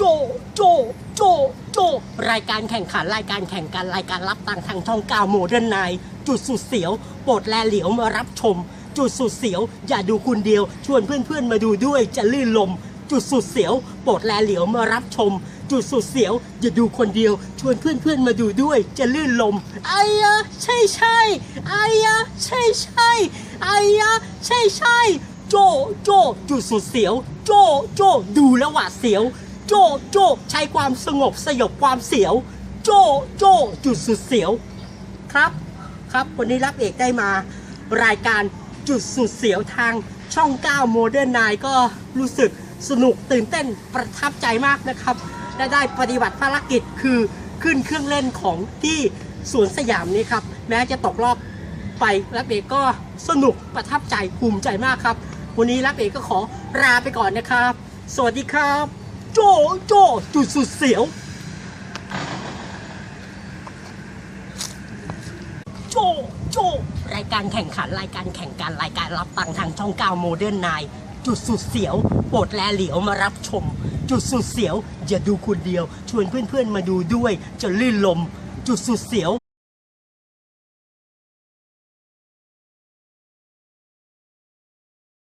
โจ โจ โจ โจ รายการแข่งขันรายการแข่งกันรายการรับตังทางช่อง9โมเดิร์นไนจุดสุดเสียวโปรดแลเหลียวมารับชม จุดสุดเสียว อย่าดูคนเดียว ชวนเพื่อนๆมาดูด้วยจะลื่นลม จุดสุดเสียวโปรดแลเหลียวมารับชม จุดสุดเสียว อย่าดูคนเดียว ชวนเพื่อนๆมาดูด้วยจะลื่นลมไอ้ยะใช่ใช่ไอ้ยะใช่ใช่ไอ้ยะใช่ใช่โจโจจุดสุดเสียว โจโจดูแล้วหวาดเสียว โจโจใช้ความสงบสยบความเสียว โจโจจุดสุดเสียวครับครับ วันนี้รับเอกได้มารายการจุดสุดเสียวทางช่อง9 Modern 9ก็รู้สึกสนุกตื่นเต้นประทับใจมากนะครับ และได้ปฏิบัติภารกิจคือขึ้นเครื่องเล่นของที่สวนสยามนี้ครับ แม้จะตกรอบไปรับเอกก็สนุกประทับใจภูมิใจมากครับ วันนี้รับเอกก็ขอลาไปก่อนนะครับ สวัสดีครับ โจโจจุดสุดเสียว โจโจรายการแข่งขันรายการแข่งกันรายการรับตังทางช่อง9โมเดิร์นไนจุดสุดเสียวโปรดแลเหลียวมารับชม จุดสุดเสียวอย่าดูคนเดียว ชวนเพื่อนๆมาดูด้วยจะลื่นลม จุดสุดเสียว